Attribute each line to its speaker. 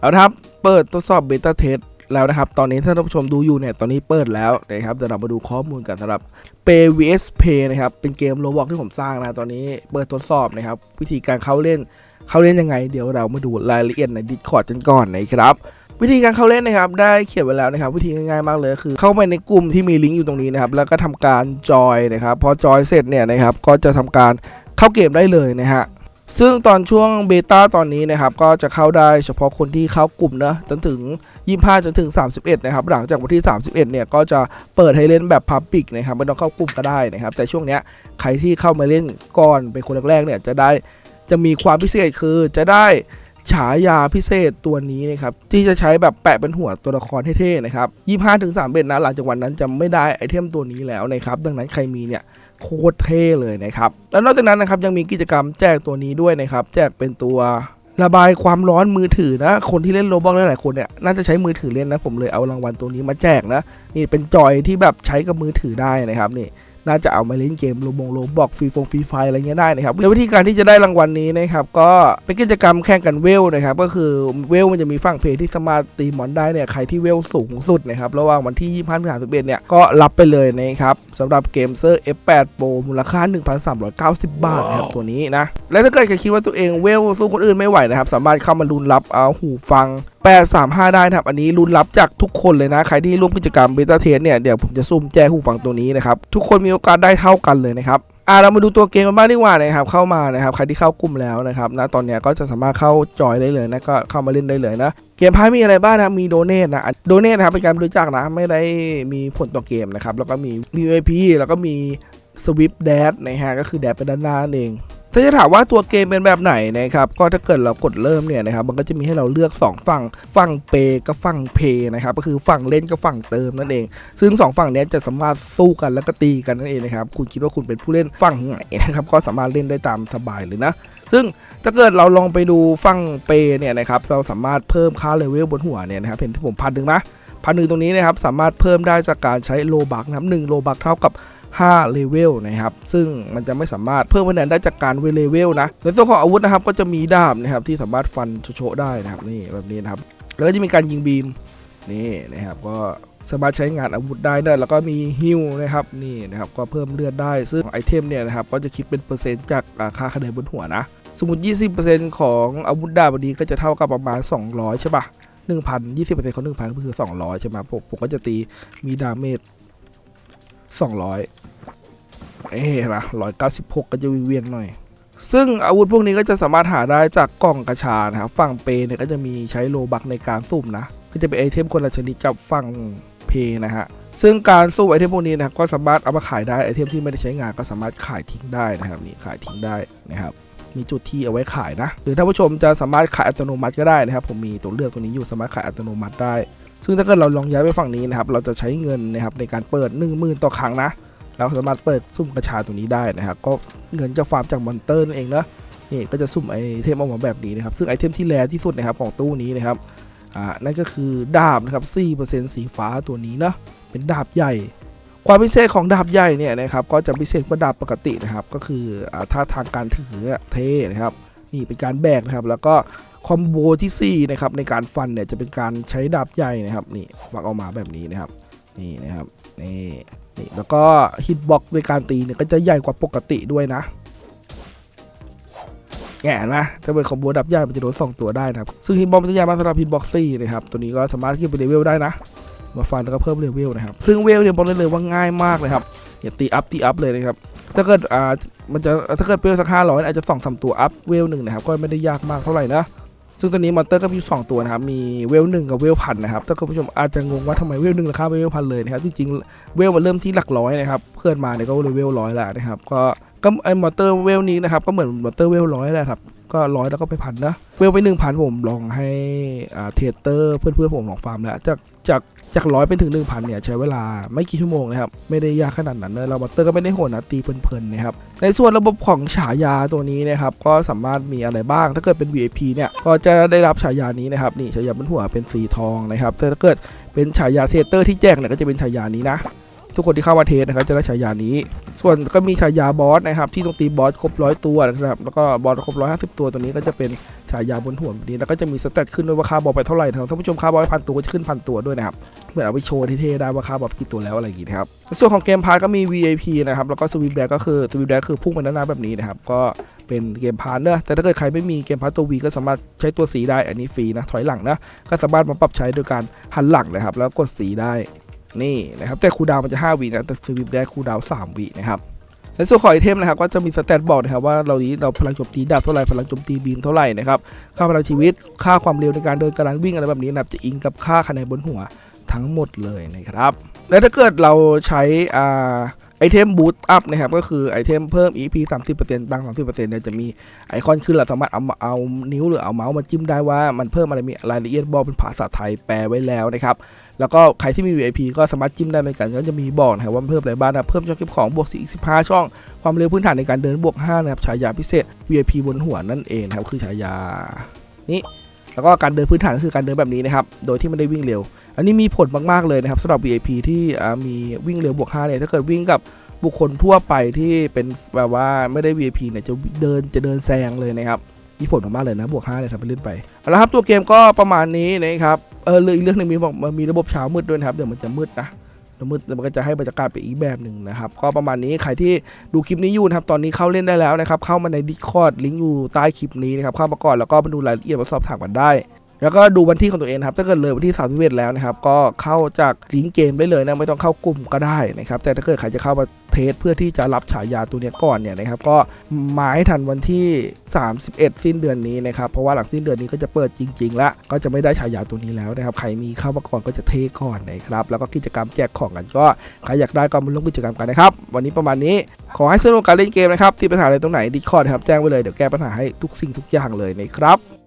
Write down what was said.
Speaker 1: เอาละครับเปิดทดสอบเบต้าเทสแล้วนะครับ ตอนนี้ถ้าท่านผู้ชมดูอยู่เนี่ย ตอนนี้เปิดแล้วนะครับเดี๋ยวเรามาดูข้อมูลกันสำหรับ Pay vs Pay นะครับ เป็นเกมโรบอกที่ผมสร้างนะ ตอนนี้เปิดทดสอบนะครับ วิธีการเข้าเล่น เข้าเล่นยังไง เดี๋ยวเรามาดูรายละเอียดใน Discord กันก่อนนะครับ วิธีการเข้าเล่นนะครับ ได้เขียนไว้แล้วนะครับ วิธีง่ายๆมากเลยคือ เข้าไปในกลุ่มที่มีลิงก์อยู่ตรงนี้นะครับ แล้วก็ทำการจอยนะครับ พอจอยเสร็จเนี่ยนะครับ ก็จะทำการเข้าเกมได้เลยนะฮะ ซึ่งตอนช่วงเบต้าตอนนี้นะครับก็จะเข้าได้เฉพาะคนที่เข้ากลุ่มนะจนถึง 25 จนถึง 31 นะครับ หลังจากวันที่ 31 เนี่ยก็จะเปิดให้เล่นแบบพับปิกนะครับไม่ต้องเข้ากลุ่มก็ได้นะครับ แต่ช่วงเนี้ยใครที่เข้ามาเล่นก่อนเป็นคนแรกๆเนี่ยจะได้จะมีความพิเศษคือจะได้ฉายาพิเศษตัวนี้นะครับที่จะใช้แบบแปะเป็นหัวตัวละครเท่ๆนะครับ 25ถึง31นะหลังจากวันนั้นจะไม่ได้ไอเทมตัวนี้แล้วนะครับดังนั้นใครมีเนี่ย โคตรเท่เลยนะครับ แล้วนอกจากนั้นนะครับยังมีกิจกรรมแจกตัวนี้ด้วยนะครับ แจกเป็นตัวระบายความร้อนมือถือนะ คนที่เล่นโรบอกหลายๆคนเนี่ยน่าจะใช้มือถือเล่นนะ ผมเลยเอารางวัลตัวนี้มาแจกนะ นี่เป็นจอยที่แบบใช้กับมือถือได้นะครับนี่ น่าจะเอามาเล่นเกมโรบงโรบอกฟรีฟงฟรีไฟอะไรเงี้ยได้นะครับแล้ววิธีการที่จะได้รางวัลนี้นะครับก็เป็นกิจกรรมแข่งกันเวลนะครับก็คือเวลมันจะมีฝั่งเพจที่สามารถตีมอนได้เนี่ยใครที่เวลสูงสุดนะครับระหว่างวันที่ 25ถึง31เนี่ยก็รับไปเลยนะครับสำหรับเกมเซอร์ F8 Pro มูลค่า 1,390 บาทนะครับตัวนี้นะและถ้าเกิดใครคิดว่าตัวเองเวลสู้คนอื่นไม่ไหวนะครับสามารถเข้ามาลุ้นรับเอาหูฟัง 835 ได้นะครับ อันนี้ลุ้นรับจากทุกคนเลยนะ ใครที่ร่วมกิจกรรมเบต้าเทสเนี่ย เดี๋ยวผมจะซุ่มแจ้หูฟังตัวนี้นะครับ ทุกคนมีโอกาสได้เท่ากันเลยนะครับอ่าเรามาดูตัวเกมกันบ้างดีกว่านะครับเข้ามานะครับใครที่เข้ากลุ่มแล้วนะครับนะตอนเนี้ยก็จะสามารถเข้าจอยได้เลยนะก็เข้ามาเล่นได้เลยนะเกมพายมีอะไรบ้างนะมีโดเนทนะโดเนทนะครับเป็นการบริจาคนะไม่ได้มีผลต่อเกมนะครับแล้วก็มีมี VIP แล้วก็มีสวิปแดดนะฮะก็คือแดดไปด้านหน้านั่นเอง ถ้าจะถามว่าตัวเกมเป็นแบบไหนนะครับก็ถ้าเกิดเรากดเริ่มเนี่ยนะครับมันก็จะมีให้เราเลือก 2 ฝั่งฝั่งเปกับฝั่งเพนะครับก็คือฝั่งเล่นกับฝั่งเติมนั่นเอง ซึ่ง 2 ฝั่งนี้จะสามารถสู้กันแล้วก็ตีกันนั่นเองนะครับคุณคิดว่าคุณเป็นผู้เล่นฝั่งไหนนะครับก็สามารถเล่นได้ตามสบายเลยนะซึ่งถ้าเกิดเราลองไปดูฝั่งเปเนี่ยนะครับเราสามารถเพิ่มค่าเลเวลบนหัวเนี่ยนะครับเห็นที่ผมพันหนึ่งนะพันหนึ่งตรงนี้นะครับสามารถเพิ่มได้จากการใช้โลบักนะครับหนึ่งโลบักเท่ากับ 5เลเวลนะครับซึ่งมันจะไม่สามารถเพิ่มคะแนนได้จากการเวเลเวลนะในส่วนของอาวุธนะครับก็จะมีดาบนะครับที่สามารถฟันโชะได้นะครับนี่แบบนี้นะครับแล้วก็จะมีการยิงบีมนี่นะครับก็สามารถใช้งานอาวุธได้ด้วยแล้วก็มีฮิลนะครับนี่นะครับก็เพิ่มเลือดได้ ซึ่งไอเทมเนี่ยนะครับก็จะคิดเป็นเปอร์เซ็นต์จากราคาคะแนนบนหัวนะ สมมติ 20%ของอาวุธดาบนี้ก็จะเท่ากับประมาณ 200 ใช่ปะ1,000 20%ของ1,000ก็คือ 200 ใช่ไหมผมผมก็จะตีมีดาเมจ200 เอ๊ะนะ196ก็จะวิเวียนหน่อย ซึ่งอาวุธพวกนี้ก็จะสามารถหาได้จากกล่องกระชานะครับฝั่งเปเนี่ยก็จะมีใช้โลบักในการสุ่มนะก็จะเป็นไอเทมคนละชนิดกับฝั่งเพนะฮะซึ่งการสู้ไอเทมพวกนี้นะครับก็สามารถเอามาขายได้ไอเทมที่ไม่ได้ใช้งานก็สามารถขายทิ้งได้นะครับนี่ขายทิ้งได้นะครับมีจุดที่เอาไว้ขายนะ หรือถ้านผู้ชมจะสามารถขายอัตโนมัติก็ได้นะครับ ผมมีตัวเลือกตัวนี้อยู่สามารถขายอัตโนมัติได้ ซึ่งถ้าเกิดเราลองย้ายไปฝั่งนี้นะครับ เราจะใช้เงินนะครับในการเปิด 1 0,000 ต่อครั้งนะ เราสามารถเปิดซุ่มกระชาตัวนี้ได้นะครับก็เงินจะฟาร์มจากมอนเตอร์นั่นเองนะนี่ก็จะซุ่มไอเทมออกมาแบบนี้นะครับซึ่งไอเทมที่แรที่สุดนะครับของตู้นี้นะครับอ่านั่นก็คือดาบนะครับ4%สีฟ้าตัวนี้นะเป็นดาบใหญ่ ความพิเศษของดาบใหญ่เนี่ยนะครับก็จะพิเศษกว่าดาบปกตินะครับ ก็คืออ่าท่าทางการถือเทนะครับนี่เป็นการแบกนะครับแล้วก็คอมโบที่4นะครับในการฟันเนี่ยจะเป็นการใช้ดาบใหญ่นะครับนี่ฟักออกมาแบบนี้นะครับนี่นะครับนี่ นี่แล้วก็ฮิตบ็อกในการตีเนี่ยก็จะใหญ่กว่าปกติด้วยนะแง่นะถ้าเป็นคอมโบดับใหญ่มันจะโดนสองตัวได้นะครับ ซึ่งฮิตบ็อกมันจะใหญ่มากสำหรับฮิตบ็อกซี่นะครับ ตัวนี้ก็สามารถขึ้นไปเลเวลได้นะ มาฟันแล้วก็เพิ่มเลเวลนะครับ ซึ่งเวลเนี่ยบอกได้เลยว่าง่ายมากเลยครับ อย่าตีอัพตีอัพเลยนะครับ ถ้าเกิดอ่ามันจะถ้าเกิดเวลสักห้าร้อยอาจจะสองสามตัวอัพเวลหนึ่งนะครับ ก็ไม่ได้ยากมากเท่าไหร่นะ ซึ่งตอนนี้มอนเตอร์ก็มีสองตัวนะครับ มีเวลหนึ่งกับเวลพันนะครับ ถ้าคุณผู้ชมอาจจะงงว่าทำไมเวลหนึ่งราคาไม่เวลพันเลยนะครับ จริงๆ เวลมันเริ่มที่หลักร้อยนะครับ เพื่อนมาเนี่ยก็เลยเวลร้อยแล้วนะครับ ก็ก็ไอ้มอนเตอร์เวลนี้นะครับ ก็เหมือนมอนเตอร์เวลร้อยแหละครับ ก็ร้อยแล้วก็ไปพันนะ เวลไปหนึ่งพันผมลองให้อ่าเทเตอร์เพื่อนๆผมลองฟาร์มแล้ว จากจาก จากร้อยเป็นถึงหนึ่งพันเนี่ยใช้เวลาไม่กี่ชั่วโมงนะครับไม่ได้ยากขนาดนั้นเลยเราบัตเตอร์ก็ไม่ได้โหดนะตีเพลินๆนะครับในส่วนระบบของฉายาตัวนี้นะครับก็สามารถมีอะไรบ้าง ถ้าเกิดเป็น VIP เนี่ยก็จะได้รับฉายานี้นะครับนี่ฉายาบนหัวเป็นสีทองนะครับแต่ถ้าเกิดเป็นฉายาเซเตอร์ที่แจ้งเนี่ยก็จะเป็นฉายานี้นะ ทุกคนที่เข้ามาเทสนะครับจะได้ฉายานี้ ส่วนก็มีฉายาบอสนะครับ ที่ต้องตีบอสครบร้อยตัวนะครับแล้วก็บอสครบร้อยห้าสิบตัวตัวนี้ก็จะเป็นฉายาบนหัวแบบนี้แล้วก็จะมีสเตตขึ้นด้วยว่าค่าบอสไปเท่าไหร่ท่านผู้ชมค่าบอสไปพันตัวก็จะขึ้นพันตัวด้วยนะครับเหมือนเอาไปโชว์เท่ๆได้ว่าค่าบอสกี่ตัวแล้วอะไรอย่างงี้นะครับในส่วนของเกมพาร์ก็มี VIP นะครับแล้วก็สวิปแดกก็คือสวิปแดกคือพุ่งไปด้านหน้าแบบนี้นะครับก็เป็นเกมพาร์เนอะแต่ถ้าเกิดใครไม่มีเกมพาร์ตัว V ก็สามารถใช้ตัวสีได้อันนี้ฟรีนะถอยหลังนะก็สามารถมาปรับใช้โดยการหันหลังนะครับแล้วกดสีได้ นี่นะครับแต่คูดาวมันจะ 5วินะแต่สวิปได้คูดาว 3 วินะครับในส่วนของไอเทมนะครับก็จะมีสแตทบอกนะครับว่าเรานี้เราพลังโจมตีดาบเท่าไหร่พลังโจมตีบีมเท่าไหร่นะครับค่าพลังชีวิตค่าความเร็วในการเดินการวิ่งอะไรแบบนี้นะจะอิงกับค่าคะแนนบนหัวทั้งหมดเลยนะครับและถ้าเกิดเราใช้อ่า ไอเทมบูตอัพนะครับก็คือไอเทมเพิ่ม EP 30%ตัง30%เนี่ยจะมีไอคอนขึ้นเราสามารถเอาเอานิ้วหรือเอาเมาส์มาจิ้มได้ว่ามันเพิ่มอะไรมีรายละเอียดบอกเป็นภาษาไทยแปลไว้แล้วนะครับ แล้วก็ใครที่มี VIP ก็สามารถจิ้มได้เหมือนกันก็จะมีบอกนะครับว่าเพิ่มอะไรบ้างนะเพิ่มช่องเก็บของบวก45 ช่อง ความเร็วพื้นฐานในการเดินบวก5นะครับฉายาพิเศษ VIP บนหัวนั่นเองครับคือฉายานี้แล้วก็การเดินพื้นฐานก็คือการเดินแบบนี้นะครับโดยที่ไม่ได้วิ่งเร็ว อันนี้มีผลมากๆเลยนะครับสำหรับ VIP ที่มีวิ่งเร็วบวก5เนี่ยถ้าเกิดวิ่งกับบุคคลทั่วไปที่เป็นแบบว่าไม่ได้ VIP เนี่ยจะเดินจะเดินแซงเลยนะครับมีผลมากๆเลยนะบวก5เนี่ยทำไปเล่นไปเอาละครับตัวเกมก็ประมาณนี้นะครับเออเรื่องอีกเรื่องหนึงมีบอกมันมีระบบเช้ามืดด้วยนะครับเดี๋ยวมันจะมืดนะมืดแล้วมันก็จะให้บรรยากาศไปอีกแบบหนึ่งนะครับ ก็ประมาณนี้ใครที่ดูคลิปนี้อยู่นะครับตอนนี้เข้าเล่นได้แล้วนะครับ เข้ามาใน Discord ลิงก์อยู่ใต้คลิปนี้นะครับเข้ามาก่อนแล้วก็มาดูรายละเอียดมาสอบถามกันได้ แล้วก็ดูวันที่ของตัวเองครับ ถ้าเกิดเลยวันที่31แล้วนะครับ ก็เข้าจากลิงก์เกมได้เลยนะ ไม่ต้องเข้ากลุ่มก็ได้นะครับ แต่ถ้าเกิดใครจะเข้ามาเทสเพื่อที่จะรับฉายาตัวนี้ก่อนเนี่ยนะครับ ก็มาให้ทันวันที่ 31 สิ้นเดือนนี้นะครับ เพราะว่าหลังสิ้นเดือนนี้ก็จะเปิดจริง ๆ ละ ก็จะไม่ได้ฉายาตัวนี้แล้วนะครับ ใครมีเข้ามาก่อนก็จะเทก่อนนะครับ แล้วก็กิจกรรมแจกของกันก็ ใครอยากได้ก็มาร่วมกิจกรรมกันนะครับ วันนี้ประมาณนี้ ขอให้สนุกกับการเล่นเกมนะครับ ที่ปัญหาอะไรตรงไหนดิคอร์ดครับ แจ้งไว้เลย เดี๋ยวแก้ปัญหาให้ทุกสิ่งทุกอย่างเลยนะครับ